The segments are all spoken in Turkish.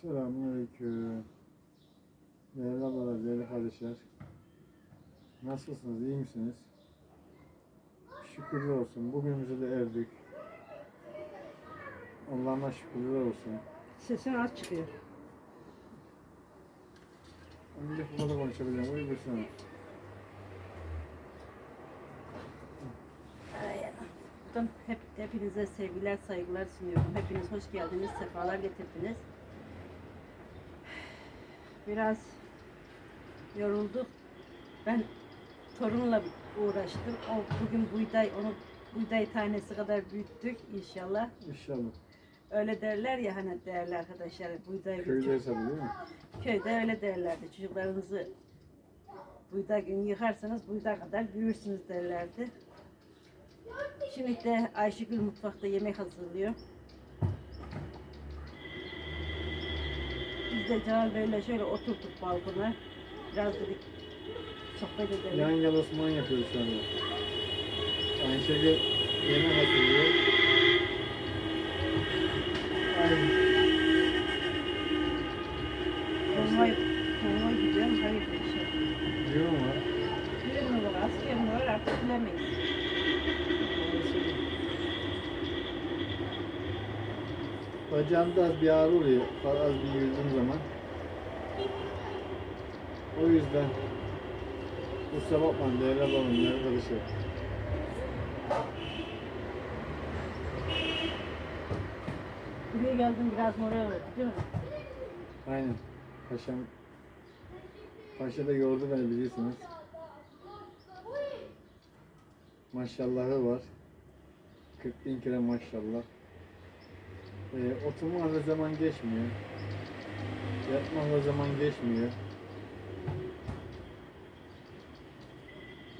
Selamünaleyküm. Değerli ablalar, değerli kardeşler. Nasılsınız, iyi misiniz? Şükürler olsun. Bugünümüze de erdik. Allah'ıma şükürler olsun. Sesin az çıkıyor. Önce burada konuşabileceğim. Dursana. Buradan hep, hepinize sevgiler, saygılar sunuyorum. Hepiniz hoş geldiniz, sefalar getirdiniz. Biraz yorulduk. Ben torunla uğraştım. O bugün buğday, onu buğday tanesi kadar büyüttük inşallah. İnşallah. Öyle derler ya hani değerli arkadaşlar buğday Köyde hesabı değil mi? Köyde öyle derlerdi. Çocuklarınızı buğday gün yıkarsanız buğday kadar büyürsünüz derlerdi. Şimdi de Ayşegül mutfakta yemek hazırlıyor. De Cemal Bey'le şöyle oturduk balkona. Biraz dedik sohbet edelim. Yan yalasman yapıyoruz şu anda. Ayşegül yemek hazırlıyor. Ay, Konvoy, konvoy gidiyorum. Hayır bir şey. diyorum var. Bilir mi var? Asker mi var? Artık bilemeyiz. Bacağımda az bir ağrı oluyor. Az bir yürüdüğüm zaman. O yüzden kusura bakmayın değerli ablamın arkadaşı. Buraya geldim biraz moral oldu değil mi? Aynen. Paşam Paşa da yordu beni bilirsiniz. Maşallahı var. 40 bin kere maşallah. Ee, oturmakla zaman geçmiyor. Yatmakla zaman geçmiyor.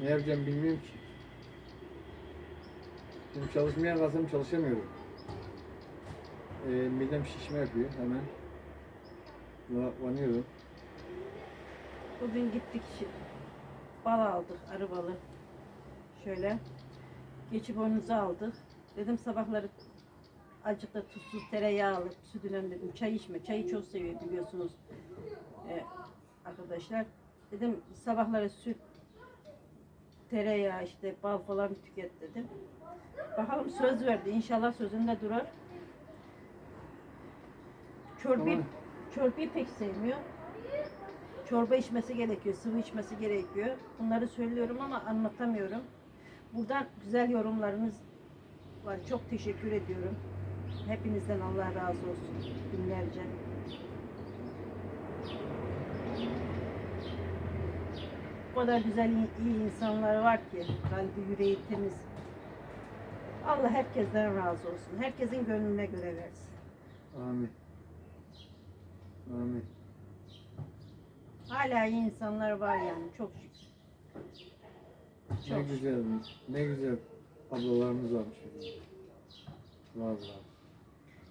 Ne yapacağım bilmiyorum ki. Şimdi çalışmaya kalsam çalışamıyorum. Ee, midem şişme yapıyor hemen. Vanıyorum. Bugün gittik bal aldık arı balı. Şöyle geçip onuzu aldık. Dedim sabahları azıcık da tuzsuz tereyağlı sütüyle dedim çay içme. Çayı çok seviyor biliyorsunuz Ee, arkadaşlar. Dedim sabahları süt tereyağı işte bal falan tüket dedim. Bakalım söz verdi. İnşallah sözünde durar. Çorbayı, Tamam. çorbayı pek sevmiyor. Çorba içmesi gerekiyor, sıvı içmesi gerekiyor. Bunları söylüyorum ama anlatamıyorum. Buradan güzel yorumlarınız var. Çok teşekkür ediyorum. Hepinizden Allah razı olsun. Binlerce. O kadar güzel, iyi, insanlar var ki. Kalbi, yüreği temiz. Allah herkesten razı olsun. Herkesin gönlüne göre versin. Amin. Amin. Hala iyi insanlar var yani çok şükür. Ne Çok. güzel, ne güzel ablalarımız varmış bizim. Vallahi.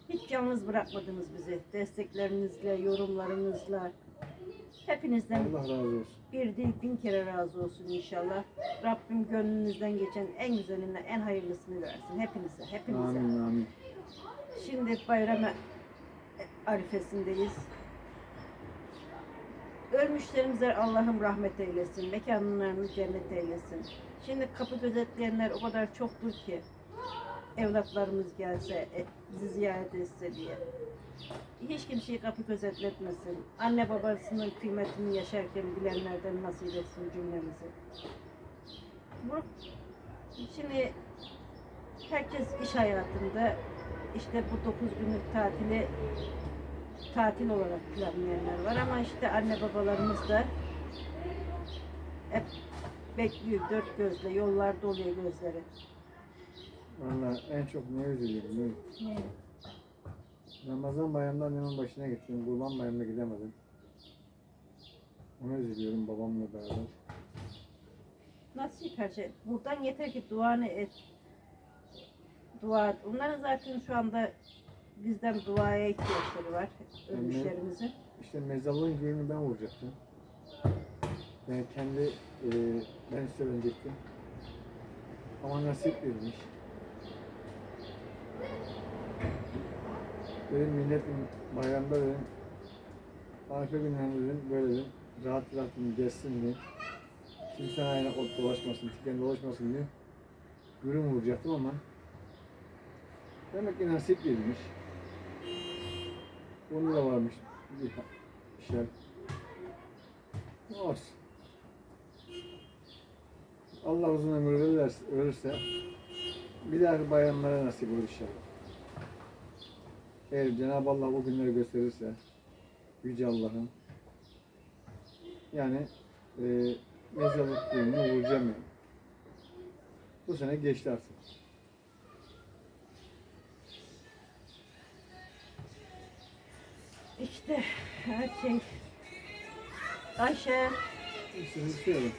Hiç yalnız bırakmadınız bizi. Desteklerinizle, yorumlarınızla. Hepinizden Allah razı olsun. bir değil bin kere razı olsun inşallah. Rabbim gönlünüzden geçen en güzelinden en hayırlısını versin. Hepinize, hepinize. Amin amin. Şimdi bayram arifesindeyiz. Ölmüşlerimize Allah'ım rahmet eylesin. Mekanlarını cennet eylesin. Şimdi kapı gözetleyenler o kadar çoktur ki evlatlarımız gelse, e, bizi ziyaret etse diye. Hiç kimseyi kapı gözetletmesin. Anne babasının kıymetini yaşarken bilenlerden nasip etsin cümlemizi. Şimdi herkes iş hayatında işte bu 9 günlük tatili tatil olarak planlayanlar var ama işte anne babalarımız da hep bekliyor dört gözle yollarda oluyor gözleri. Vallahi en çok ne üzülüyorum musun? Ramazan bayramında annemin başına gittim. Kurban bayramına gidemedim. Ona üzülüyorum babamla beraber. Nasıl yıkaracak? Buradan yeter ki duanı et. Dua et. Onların zaten şu anda bizden duaya ihtiyaçları var. Ölmüşlerimizin. İşte mezarlığın gülünü ben vuracaktım. Ben kendi e, ben söylenecektim. Ama nasip değilmiş. Dedim millet bayramda dedim Arife günlerinde dedim böyle dedim. Rahat rahat dedim, geçsin diye. Kimse ayağına ot dolaşmasın, tiken dolaşmasın diye. Ürün vuracaktım ama demek ki nasip değilmiş. Onda da varmış bir şey. Olsun. Allah uzun ömür verirse, verirse bir dahaki bayramlara nasip olur inşallah. Eğer Cenab-ı Allah o günleri gösterirse Yüce Allah'ın yani e, mezarlık gününü vuracağım yani. Bu sene geçti artık. İşte her şey. Ayşe, Sizi istiyorum.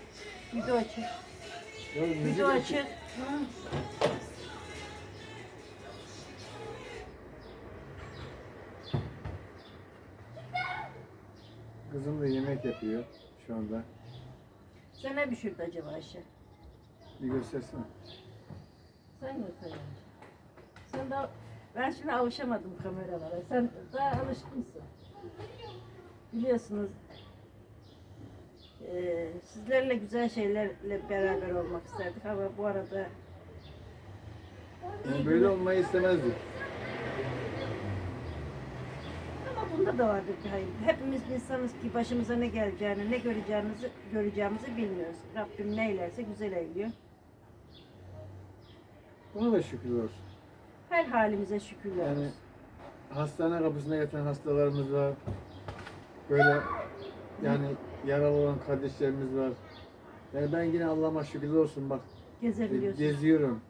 video açık. Video açık. açık. Yemek yapıyor şu anda. Sen ne pişirdin acaba Ayşe? Bir göstersene. Sen mi sen? Sen daha ben şimdi alışamadım kameralara. Sen daha alışkınsın. Biliyorsunuz eee, sizlerle güzel şeylerle beraber olmak isterdik ama bu arada Yani böyle olmayı istemezdik. ama bunda da vardır hayır. Hepimiz insanız ki başımıza ne geleceğini, ne göreceğimizi göreceğimizi bilmiyoruz. Rabbim neylerse güzel eyliyor. Buna da şükürler olsun. Her halimize şükürler Yani olsun. hastane kapısına yatan hastalarımız var. Böyle yani yaralı olan kardeşlerimiz var. Yani ben yine Allah'ıma şükürler olsun bak Gezebiliyorsun. geziyorum,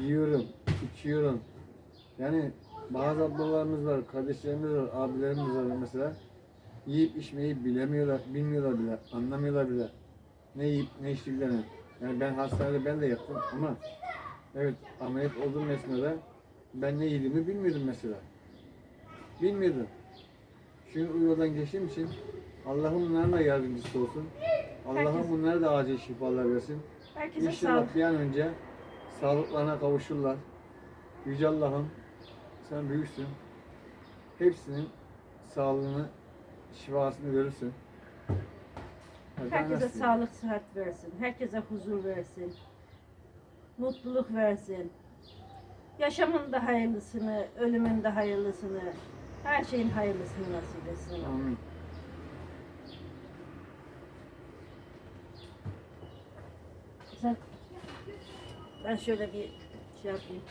yiyorum, içiyorum. Yani bazı ablalarımız var, kardeşlerimiz var, abilerimiz var mesela. Yiyip içmeyi bilemiyorlar, bilmiyorlar bile, anlamıyorlar bile. Ne yiyip ne içtiklerini. Yani ben hastanede ben de yattım ama evet ameliyat olduğum esnada ben ne yediğimi bilmiyordum mesela. Bilmiyordum. Şimdi o yoldan geçtiğim için Allah'ım bunların da yardımcısı olsun. Allah'ım bunlara da acil şifalar versin. Herkese İnşallah sağlık. bir an önce sağlıklarına kavuşurlar. Yüce Allah'ım sen büyüksün. Hepsinin sağlığını, şifasını ben Herkese nasıl- sağlık, sıhhat versin. Herkese huzur versin. Mutluluk versin. Yaşamın da hayırlısını, ölümün de hayırlısını, her şeyin hayırlısını nasip etsin. Amin. Sen, ben şöyle bir şey yapayım.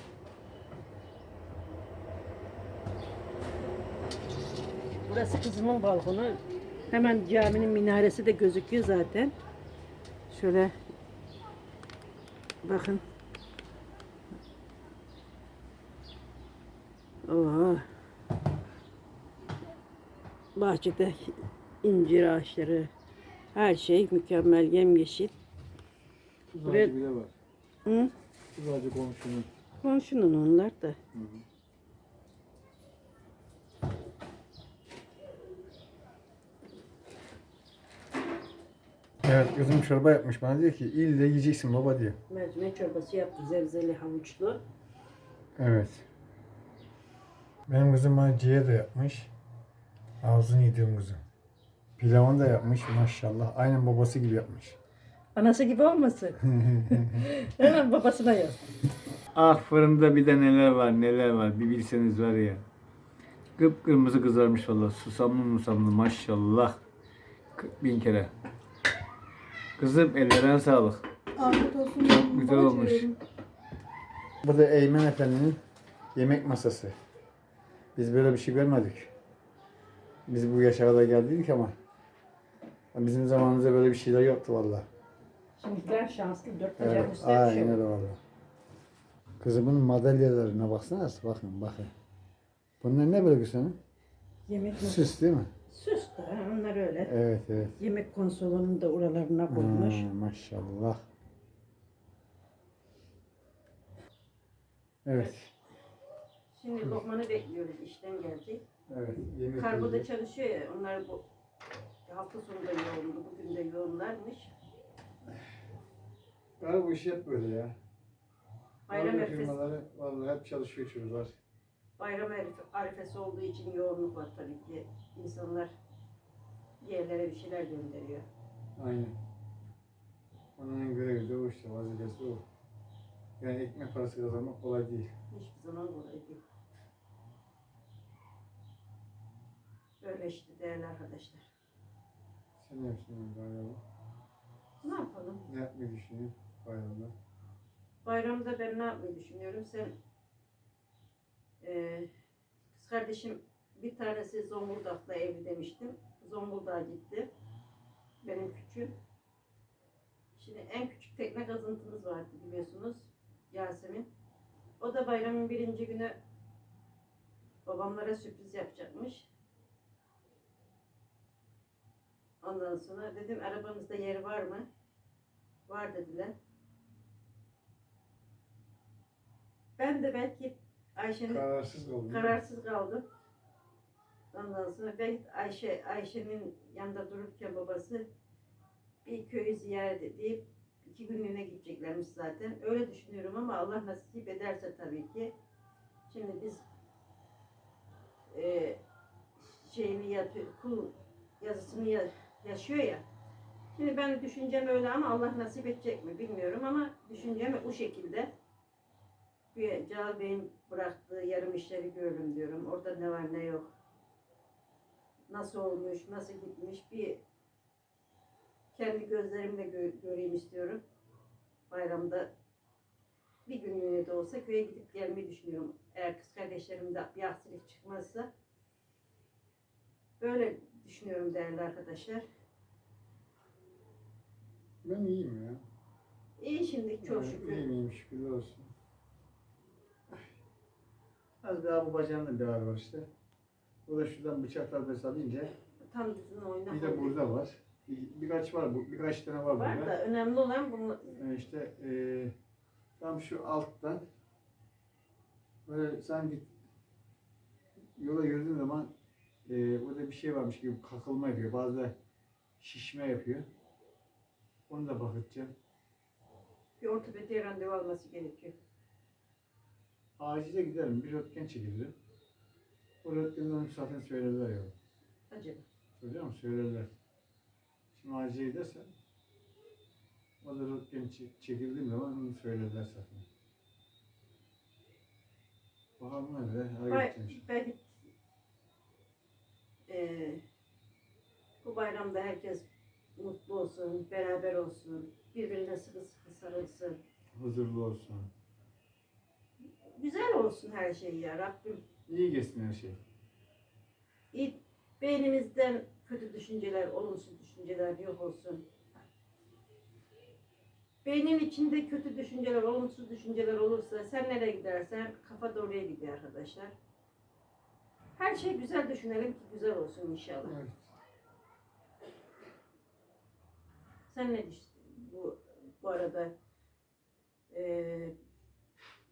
Burası kızımın balkonu. Hemen caminin minaresi de gözüküyor zaten. Şöyle bakın. Oha. Bahçede incir ağaçları, her şey mükemmel yemyeşil. Kız ağacı bile var. Hı? Kız ağacı komşunun. Komşunun onlar da. Hı hı. Evet kızım çorba yapmış bana diyor ki ille yiyeceksin baba diyor. Mercimek çorbası yaptı. Zevzeli havuçlu. Evet. Benim kızım bana ciğer de yapmış. Ağzını yediğim kızım. Pilavını da yapmış maşallah. Aynen babası gibi yapmış. Anası gibi olmasın. Hemen babasına yaz. Ah fırında bir de neler var neler var bir bilseniz var ya. Kıpkırmızı kızarmış valla susamlı musamlı maşallah. Kırk bin kere. Kızım ellerine sağlık. Afiyet olsun. Çok güzel olmuş. Bu da Eymen Efendi'nin yemek masası. Biz böyle bir şey görmedik. Biz bu yaşa kadar geldik ama bizim zamanımızda böyle bir şeyler yoktu valla. Şimdikiler şanslı. Dört bacak Evet, üstüne bir şey aynen var. öyle valla. Kızımın madalyalarına baksana, bakın bakın. Bunlar ne böyle senin? Yemek? Süs değil mi? Süs de. Onlar öyle. Evet evet. Yemek konsolunun da oralarına koymuş. Ha, maşallah. Evet. Şimdi Lokman'ı bekliyoruz. işten geldi. Evet. Yemek Kargoda yiyeceğiz. çalışıyor ya. Onlar bu hafta sonu da yoğundu. Bugün de yoğunlarmış. Galiba bu iş hep böyle ya. Bayram firmaları vallahi hep çalışıyor çocuklar. bayram arif- arifesi olduğu için yoğunluk var tabii ki. İnsanlar yerlere bir şeyler gönderiyor. Aynen. Onun görevi de o işte, vazifesi o. Yani ekmek parası kazanmak kolay değil. Hiçbir zaman kolay değil. Böyle işte değerli arkadaşlar. Sen ne yapıyorsun bayramda? Ne yapalım? Ne yapmayı düşünüyorsun bayramda? Bayramda ben ne yapmayı düşünüyorum? Sen eee kız kardeşim bir tanesi Zonguldak'ta evli demiştim. Zonguldak'a gitti. Benim küçüğüm. Şimdi en küçük tekne kazıntımız vardı biliyorsunuz. Yasemin. O da bayramın birinci günü babamlara sürpriz yapacakmış. Ondan sonra dedim arabanızda yer var mı? Var dediler. Ben de belki Ayşe'nin Kararsız kararsız kaldım. Ondan sonra belki Ayşe Ayşe'nin yanında dururken babası bir köyü ziyaret edip iki günlüğüne gideceklermiş zaten. Öyle düşünüyorum ama Allah nasip ederse tabii ki. Şimdi biz e, şeyini yapıyor, kul yazısını ya- yaşıyor ya. Şimdi ben düşüncem öyle ama Allah nasip edecek mi bilmiyorum ama düşüncem o şekilde. Celal Bey'in bıraktığı yarım işleri gördüm diyorum. Orada ne var ne yok. Nasıl olmuş, nasıl gitmiş bir kendi gözlerimle gö- göreyim istiyorum. Bayramda bir günlüğüne de olsa köye gidip gelmeyi düşünüyorum. Eğer kız kardeşlerimde bir aksilik çıkmazsa. Böyle düşünüyorum değerli arkadaşlar. Ben iyiyim ya. İyi şimdi çok Yani şükür. İyiyim iyiyim şükürler olsun. Az daha bu bacağımda bir ağrı var işte. O da şuradan bıçaklar böyle salınca. Tam dizini oynak Bir de burada var. Bir, birkaç var bu. Birkaç tane var, Var burada. da önemli olan bunu Yani işte eee tam şu alttan böyle sanki yola yürüdüğün zaman eee orada bir şey varmış gibi kakılma yapıyor. Bazı şişme yapıyor. Onu da bakacağım. bir ortopediye randevu alması gerekiyor. Acile giderim. Bir röntgen çekilirim. Onu zaten söylediler ya. Acaba. Musun? Söylediler. Şimdi acile gidersen o da röntgen çe- çekildiğim zaman onu söylediler zaten. Bakalım ne be. Bay- Hareket etmiş. belki eee, bu bayramda herkes mutlu olsun, beraber olsun, birbirine sıkı sıkı sarılsın. Huzurlu olsun. Güzel olsun her şey ya Rabbim. İyi geçsin her şey. İyi, beynimizden kötü düşünceler, olumsuz düşünceler yok olsun. Beynin içinde kötü düşünceler, olumsuz düşünceler olursa sen nereye gidersen kafa da oraya gidiyor arkadaşlar. Her şey güzel düşünelim ki güzel olsun inşallah. Evet. Sen ne düşün bu, bu arada? Ee,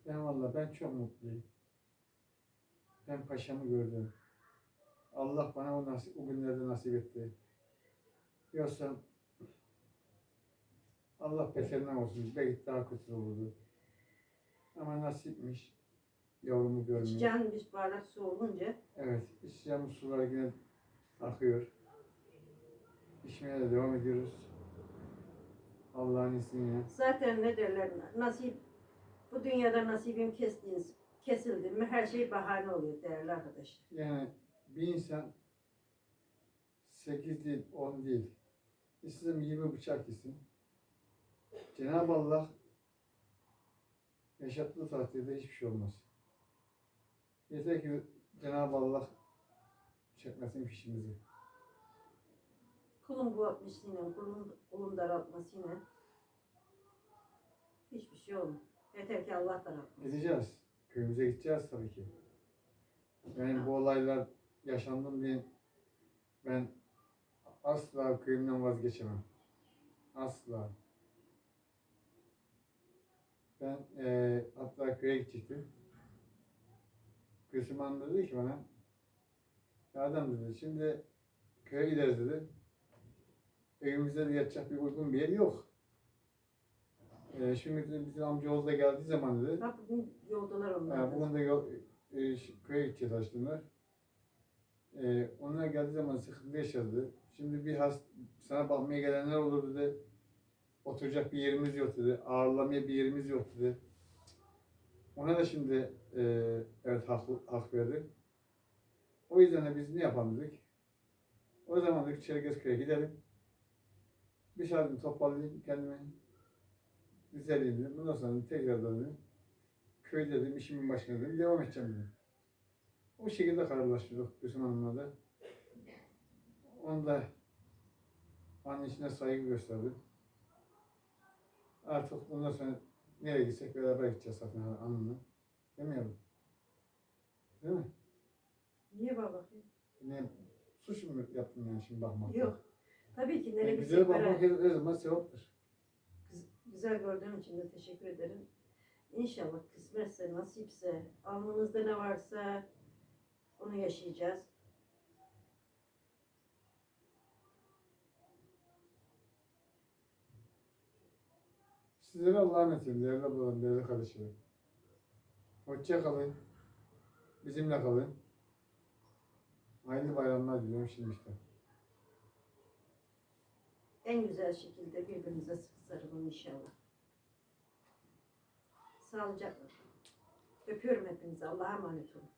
Ben valla ben çok mutluyum. Ben paşamı gördüm. Allah bana o, nasip, o günlerde nasip etti. Yoksa Allah beterinden olsun. Belki daha kötü olurdu. Ama nasipmiş. Yavrumu görmeyi. içeceğin bir bardak su olunca Evet. İçeceğimiz sular yine akıyor. İçmeye de devam ediyoruz. Allah'ın izniyle. zaten ne derler nasip bu dünyada nasibim kestiğiniz kesildi mi her şey bahane oluyor değerli arkadaşlar. Yani bir insan 8 değil, 10 değil. İstedim 20 bıçak yesin. Cenab-ı Allah yaşattığı takdirde hiçbir şey olmaz. Yeter ki Cenab-ı Allah çekmesin fişimizi. Kulun bu atmışlığıyla, kulun, kulun daraltmasıyla hiçbir şey olmuyor. Yeter ki Allah daraltmasın. Gideceğiz. Köyümüze gideceğiz tabii ki. Yani bu olaylar yaşandım diye ben asla köyümden vazgeçemem. Asla. Ben eee hatta köye gidecektim. Gülsüm dedi ki bana "Ya adam dedi şimdi köye gideriz dedi. Evimizde de yatacak bir uygun bir yer yok. Eee şimdi dedi, bizim amcaoğlu da geldiği zaman dedi Bak bugün yoldalar onlar. Ha, bugün de yol, e, köye gideceğiz aslında. Ee, onlar geldiği zaman sıkıntı yaşadı. Şimdi bir hast sana bakmaya gelenler olur dedi. Oturacak bir yerimiz yok dedi. Ağırlamaya bir yerimiz yok dedi. Ona da şimdi e, evet hak, hak verdik. O yüzden de biz ne yapalım dedik. O zaman dedik Çerkezköy'e gidelim. Bir şartımı toparlayayım kendimi. Dedim. Bundan sonra tekrardan dedim. Köyde dedim işimin başına dedim. Devam edeceğim dedim. O şekilde kararlaştırdık Gülsüm Hanım'la da. Onu da annesine saygı gösterdim. Artık bundan sonra nereye gitsek beraber gideceğiz zaten hanımla. Değil mi yavrum? Değil mi? Niye baba? Ne, suç mu yaptım yani şimdi bakmak? Yok. Tabii ki nereye Yani gitsek güzel bakmak beraber. her, her zaman sevaptır. Güzel gördüğüm için de teşekkür ederim. İnşallah kısmetse, nasipse, alnımızda ne varsa onu yaşayacağız. Sizlere Allah'a emanet olun değerli ablalarım, değerli kardeşlerim. Hoşça kalın. Bizimle kalın. Hayırlı bayramlar diliyorum şimdi işte. En güzel şekilde birbirimize sıkı sarılın inşallah. Sağlıcakla. Öpüyorum hepinizi. Allah'a emanet olun.